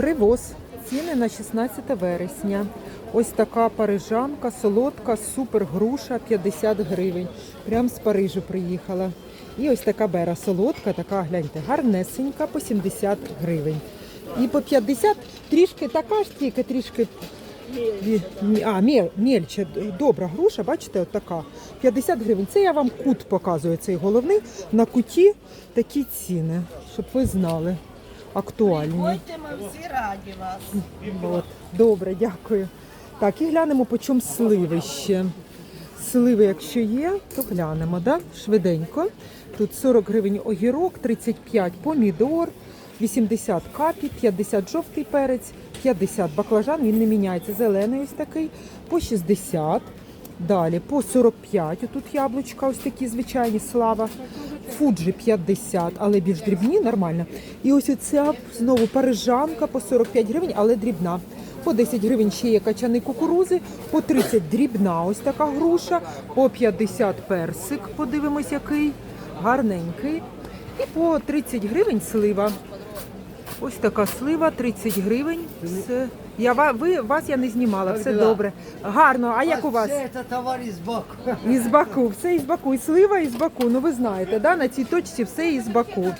Привоз. Ціни на 16 вересня. Ось така парижанка, солодка, супер груша 50 гривень. Прям з Парижу приїхала. І ось така бера солодка, така, гляньте, гарнесенька по 70 гривень. І по 50 трішки така ж, тільки трішки. А, мельче, добра груша, бачите, от така. 50 гривень. Це я вам кут показую, цей головний. На куті такі ціни, щоб ви знали. Актуальні. Приходьте, ми всі раді вас. От. Добре, дякую. Так, і глянемо, по чому сливи ще. Сливи, якщо є, то глянемо, да? швиденько. Тут 40 гривень огірок, 35 помідор, 80 капі, 50 жовтий перець, 50 баклажан, він не міняється. Зелений ось такий, по 60. Далі по 45. Тут яблучка ось такі звичайні, слава. Фуджі 50, але більш дрібні, нормально. І ось ця знову парижанка по 45 гривень, але дрібна. По 10 гривень ще є качани кукурузи, по 30 дрібна ось така груша, по 50 персик, подивимось який, гарненький. І по 30 гривень слива. Ось така слива, 30 гривень. Все. Я ва- ви вас я не знімала, все добре. Гарно. А як у вас? Все це товар із Баку. Із Баку, все із Баку, і слива із Баку. Ну ви знаєте, да? на цій точці все із Баку.